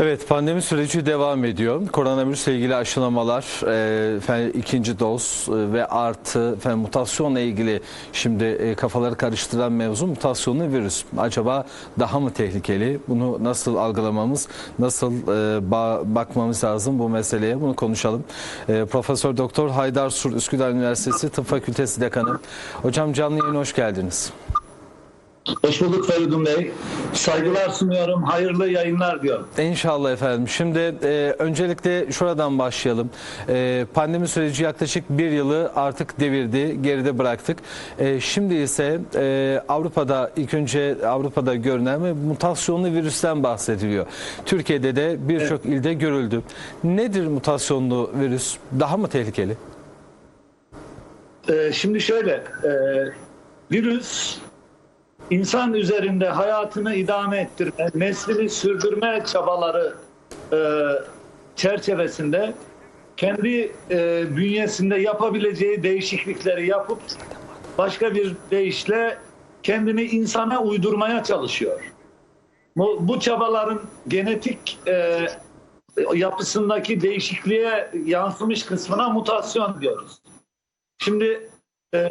Evet pandemi süreci devam ediyor. Koronavirüsle ilgili aşılamalar, e, efendim, ikinci doz e, ve artı efendim, mutasyonla ilgili şimdi e, kafaları karıştıran mevzu mutasyonlu virüs. Acaba daha mı tehlikeli? Bunu nasıl algılamamız, nasıl e, ba- bakmamız lazım bu meseleye? Bunu konuşalım. E, Profesör Doktor Haydar Sur Üsküdar Üniversitesi Tıp Fakültesi Dekanı. Hocam canlı yayına hoş geldiniz. Hoş bulduk Feridun Bey. Saygılar sunuyorum. Hayırlı yayınlar diyorum. İnşallah efendim. Şimdi e, öncelikle şuradan başlayalım. E, pandemi süreci yaklaşık bir yılı artık devirdi, geride bıraktık. E, şimdi ise e, Avrupa'da ilk önce Avrupa'da görünen ve mutasyonlu virüsten bahsediliyor. Türkiye'de de birçok ilde görüldü. Nedir mutasyonlu virüs? Daha mı tehlikeli? Ee, şimdi şöyle, e, virüs insan üzerinde hayatını idame ettirme, neslini sürdürme çabaları e, çerçevesinde kendi e, bünyesinde yapabileceği değişiklikleri yapıp başka bir deyişle kendini insana uydurmaya çalışıyor. Bu, bu çabaların genetik e, yapısındaki değişikliğe yansımış kısmına mutasyon diyoruz. Şimdi e,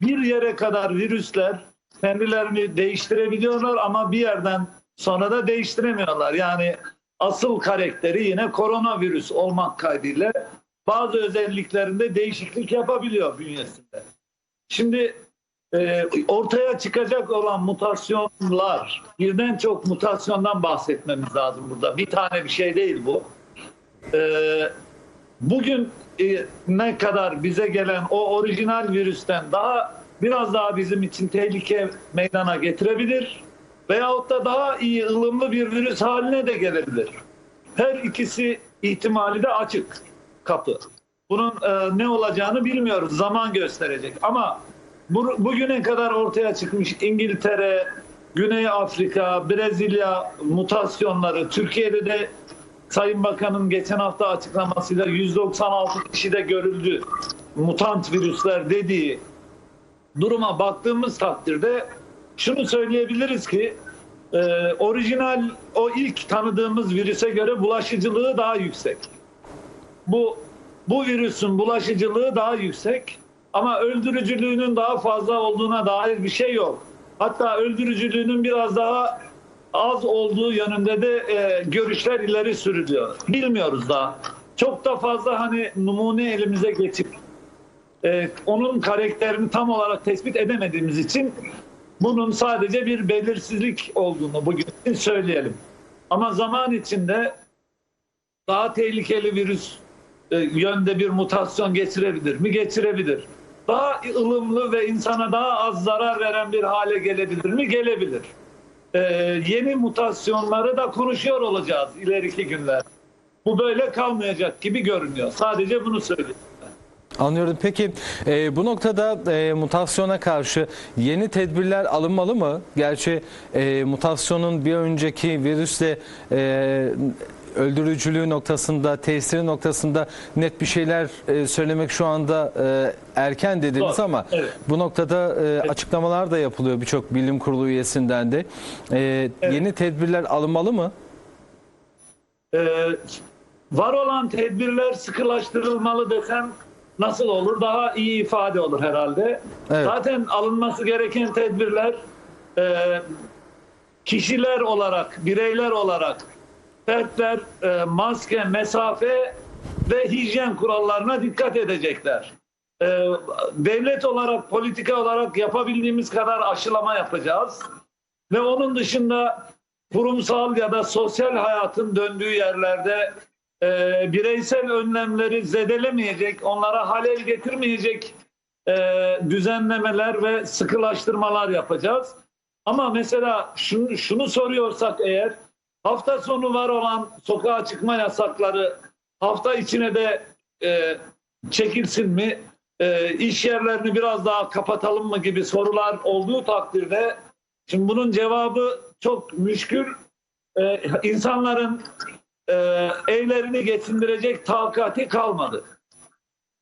bir yere kadar virüsler kendilerini değiştirebiliyorlar ama bir yerden sonra da değiştiremiyorlar. Yani asıl karakteri yine koronavirüs olmak kaydıyla bazı özelliklerinde değişiklik yapabiliyor bünyesinde. Şimdi e, ortaya çıkacak olan mutasyonlar, birden çok mutasyondan bahsetmemiz lazım burada. Bir tane bir şey değil bu. E, bugün e, ne kadar bize gelen o orijinal virüsten daha biraz daha bizim için tehlike meydana getirebilir veyahut da daha iyi ılımlı bir virüs haline de gelebilir. Her ikisi ihtimali de açık kapı. Bunun e, ne olacağını bilmiyoruz. Zaman gösterecek. Ama bu, bugüne kadar ortaya çıkmış İngiltere, Güney Afrika, Brezilya mutasyonları, Türkiye'de de Sayın Bakan'ın geçen hafta açıklamasıyla 196 kişide görüldü mutant virüsler dediği duruma baktığımız takdirde şunu söyleyebiliriz ki e, orijinal o ilk tanıdığımız virüse göre bulaşıcılığı daha yüksek. Bu bu virüsün bulaşıcılığı daha yüksek ama öldürücülüğünün daha fazla olduğuna dair bir şey yok. Hatta öldürücülüğünün biraz daha az olduğu yönünde de e, görüşler ileri sürülüyor. Bilmiyoruz daha. Çok da fazla hani numune elimize geçip e, onun karakterini tam olarak tespit edemediğimiz için bunun sadece bir belirsizlik olduğunu bugün için söyleyelim. Ama zaman içinde daha tehlikeli virüs e, yönde bir mutasyon geçirebilir mi? Geçirebilir. Daha ılımlı ve insana daha az zarar veren bir hale gelebilir mi? Gelebilir. Ee, yeni mutasyonları da konuşuyor olacağız ileriki günler. Bu böyle kalmayacak gibi görünüyor. Sadece bunu söyleyeyim. Anlıyorum. Peki e, bu noktada e, mutasyona karşı yeni tedbirler alınmalı mı? Gerçi e, mutasyonun bir önceki virüsle e, öldürücülüğü noktasında, tesiri noktasında net bir şeyler e, söylemek şu anda e, erken dediniz Doğru, ama evet. bu noktada e, açıklamalar da yapılıyor birçok bilim kurulu üyesinden de. E, Yeni tedbirler alınmalı mı? Ee, var olan tedbirler sıkılaştırılmalı desem nasıl olur? Daha iyi ifade olur herhalde. Evet. Zaten alınması gereken tedbirler e, kişiler olarak, bireyler olarak fertler e, maske, mesafe ve hijyen kurallarına dikkat edecekler. E, devlet olarak, politika olarak yapabildiğimiz kadar aşılama yapacağız. Ve onun dışında kurumsal ya da sosyal hayatın döndüğü yerlerde e, bireysel önlemleri zedelemeyecek, onlara halel getirmeyecek e, düzenlemeler ve sıkılaştırmalar yapacağız. Ama mesela şunu, şunu soruyorsak eğer hafta sonu var olan sokağa çıkma yasakları hafta içine de e, çekilsin mi? E, iş yerlerini biraz daha kapatalım mı gibi sorular olduğu takdirde şimdi bunun cevabı çok müşkül. E, insanların e, evlerini geçindirecek takati kalmadı.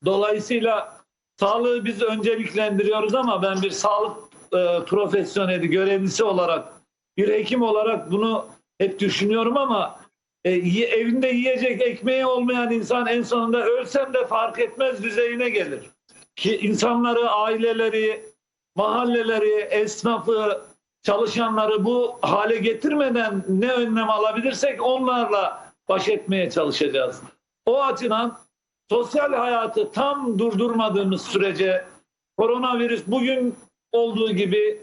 Dolayısıyla sağlığı biz önceliklendiriyoruz ama ben bir sağlık e, profesyoneli, görevlisi olarak, bir hekim olarak bunu hep düşünüyorum ama e, evinde yiyecek ekmeği olmayan insan en sonunda ölsem de fark etmez düzeyine gelir. Ki insanları, aileleri, mahalleleri, esnafı, çalışanları bu hale getirmeden ne önlem alabilirsek onlarla baş etmeye çalışacağız. O açıdan sosyal hayatı tam durdurmadığımız sürece koronavirüs bugün olduğu gibi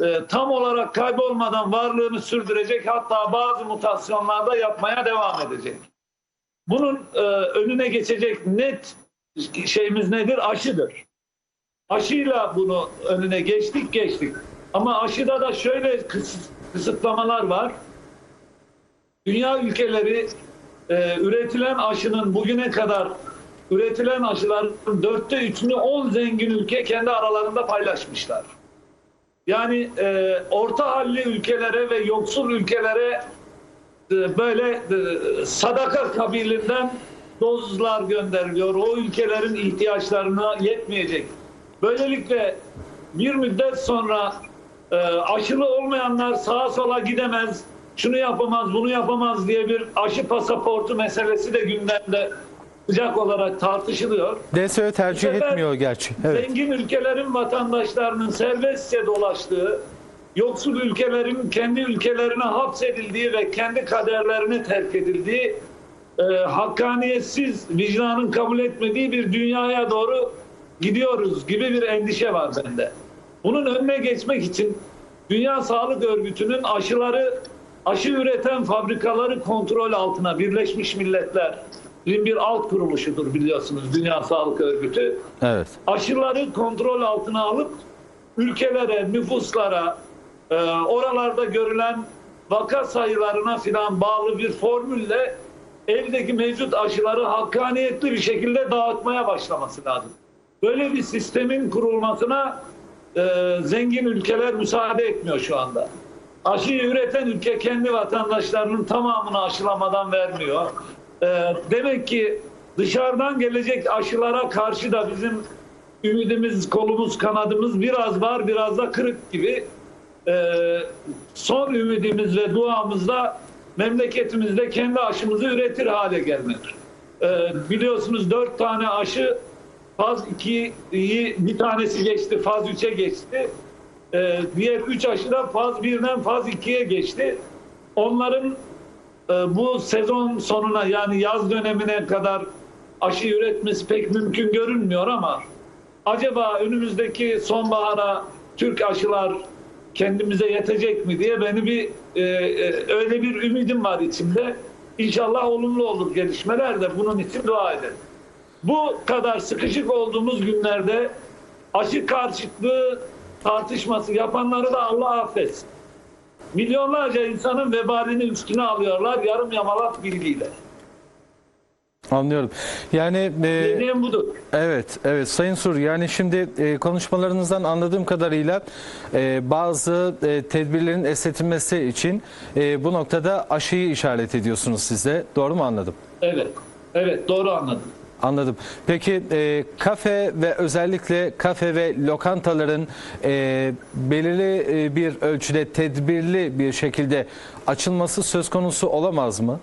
e, tam olarak kaybolmadan varlığını sürdürecek hatta bazı mutasyonlarda yapmaya devam edecek. Bunun e, önüne geçecek net şeyimiz nedir? Aşıdır. Aşıyla bunu önüne geçtik geçtik. Ama aşıda da şöyle kıs- kısıtlamalar var. Dünya ülkeleri e, üretilen aşının bugüne kadar üretilen aşıların dörtte üçünü 10 zengin ülke kendi aralarında paylaşmışlar. Yani e, orta halli ülkelere ve yoksul ülkelere e, böyle e, sadaka kabilinden dozlar gönderiliyor. O ülkelerin ihtiyaçlarına yetmeyecek. Böylelikle bir müddet sonra e, aşılı olmayanlar sağa sola gidemez, şunu yapamaz, bunu yapamaz diye bir aşı pasaportu meselesi de gündemde sıcak olarak tartışılıyor. DSÖ tercih etmiyor gerçi. Evet. Zengin ülkelerin vatandaşlarının serbestçe dolaştığı, yoksul ülkelerin kendi ülkelerine hapsedildiği ve kendi kaderlerine terk edildiği, e, hakkaniyetsiz, vicdanın kabul etmediği bir dünyaya doğru gidiyoruz gibi bir endişe var bende. Bunun önüne geçmek için Dünya Sağlık Örgütü'nün aşıları, aşı üreten fabrikaları kontrol altına Birleşmiş Milletler bir alt kuruluşudur biliyorsunuz Dünya Sağlık Örgütü Evet. aşıları kontrol altına alıp ülkelere, nüfuslara, e, oralarda görülen vaka sayılarına filan bağlı bir formülle eldeki mevcut aşıları hakkaniyetli bir şekilde dağıtmaya başlaması lazım. Böyle bir sistemin kurulmasına e, zengin ülkeler müsaade etmiyor şu anda. Aşıyı üreten ülke kendi vatandaşlarının tamamını aşılamadan vermiyor. E, demek ki dışarıdan gelecek aşılara karşı da bizim ümidimiz, kolumuz, kanadımız biraz var, biraz da kırık gibi. Ee, son ümidimiz ve duamız da memleketimizde kendi aşımızı üretir hale gelmek. Ee, biliyorsunuz dört tane aşı faz 2'yi bir tanesi geçti, faz 3'e geçti. Ee, diğer üç aşı da faz 1'den faz 2'ye geçti. Onların e, bu sezon sonuna yani yaz dönemine kadar aşı üretmesi pek mümkün görünmüyor ama acaba önümüzdeki sonbahara Türk aşılar kendimize yetecek mi diye beni bir e, e, öyle bir ümidim var içimde. İnşallah olumlu olur gelişmeler de bunun için dua edelim. Bu kadar sıkışık olduğumuz günlerde aşı karşıtlığı tartışması yapanları da Allah affetsin. Milyonlarca insanın vebalini üstüne alıyorlar yarım yamalak bilgiyle. Anlıyorum. Yani e, Dediğim budur. Evet, evet Sayın Sur. Yani şimdi e, konuşmalarınızdan anladığım kadarıyla e, bazı e, tedbirlerin esnetilmesi için e, bu noktada aşıyı işaret ediyorsunuz size. Doğru mu anladım? Evet. Evet doğru anladım. Anladım. Peki e, kafe ve özellikle kafe ve lokantaların e, belirli e, bir ölçüde tedbirli bir şekilde açılması söz konusu olamaz mı?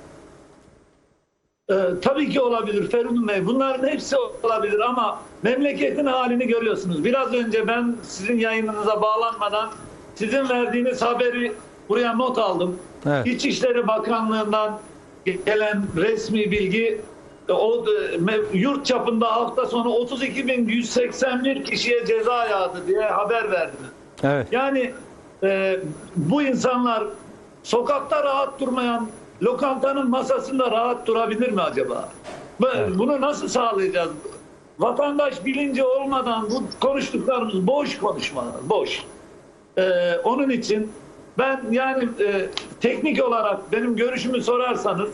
Ee, tabii ki olabilir Ferun Bey. Bunların hepsi olabilir ama memleketin halini görüyorsunuz. Biraz önce ben sizin yayınınıza bağlanmadan sizin verdiğiniz haberi buraya not aldım. Evet. İçişleri Bakanlığı'ndan gelen resmi bilgi e, o e, yurt çapında hafta sonu 32.181 kişiye ceza yağdı diye haber verdiniz. Evet. Yani e, bu insanlar sokakta rahat durmayan lokantanın masasında rahat durabilir mi acaba? Bu- Bunu nasıl sağlayacağız? Vatandaş bilinci olmadan bu konuştuklarımız boş konuşmalar, boş. E, onun için ben yani e, teknik olarak benim görüşümü sorarsanız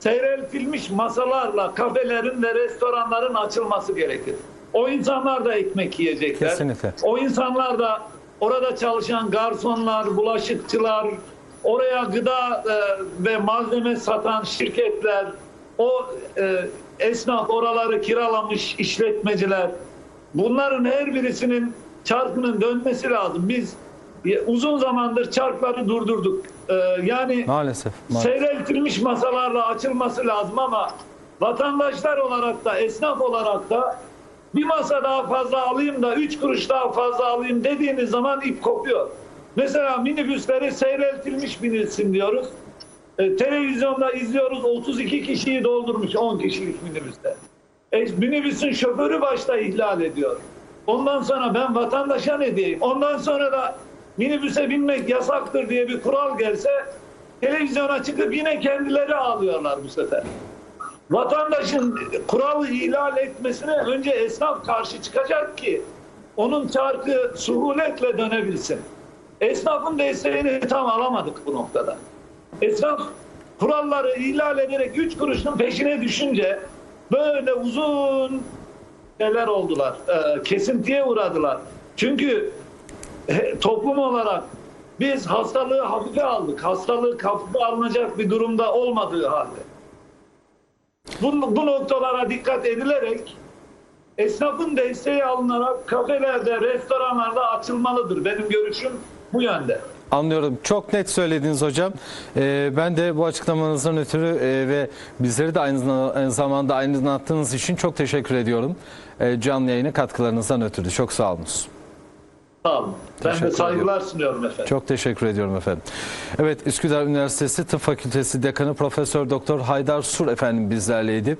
seyreltilmiş masalarla kafelerin ve restoranların açılması gerekir. O insanlar da ekmek yiyecekler. Kesinlikle. O insanlar da orada çalışan garsonlar, bulaşıkçılar, oraya gıda e, ve malzeme satan şirketler, o e, esnaf oraları kiralamış işletmeciler, bunların her birisinin çarkının dönmesi lazım. Biz uzun zamandır çarkları durdurduk. E, yani Maalesef. maalesef. seyreltilmiş masalarla açılması lazım ama vatandaşlar olarak da esnaf olarak da bir masa daha fazla alayım da üç kuruş daha fazla alayım dediğiniz zaman ip kopuyor. Mesela minibüsleri seyreltilmiş binilsin diyoruz. E, televizyonda izliyoruz 32 kişiyi doldurmuş 10 kişilik minibüste. E, minibüsün şoförü başta ihlal ediyor. Ondan sonra ben vatandaşa ne diyeyim? Ondan sonra da minibüse binmek yasaktır diye bir kural gelse televizyona çıkıp yine kendileri ağlıyorlar bu sefer. Vatandaşın kuralı ihlal etmesine önce esnaf karşı çıkacak ki onun çarkı suhuletle dönebilsin. Esnafın desteğini tam alamadık bu noktada. Esnaf kuralları ihlal ederek üç kuruşun peşine düşünce böyle uzun şeyler oldular. Ee, kesintiye uğradılar. Çünkü e, toplum olarak biz hastalığı hafife aldık. Hastalık hafife alınacak bir durumda olmadığı halde. Bu, bu noktalara dikkat edilerek esnafın desteği alınarak kafelerde, restoranlarda açılmalıdır. Benim görüşüm bu yönde. Anlıyorum. Çok net söylediniz hocam. Ee, ben de bu açıklamanızdan ötürü e, ve bizleri de aynı, aynı zamanda için çok teşekkür ediyorum. Ee, canlı yayına katkılarınızdan ötürü. Çok sağ olunuz. Sağ olun. Ben de saygılar sunuyorum efendim. Çok teşekkür ediyorum efendim. Evet Üsküdar Üniversitesi Tıp Fakültesi Dekanı Profesör Doktor Haydar Sur efendim bizlerleydi.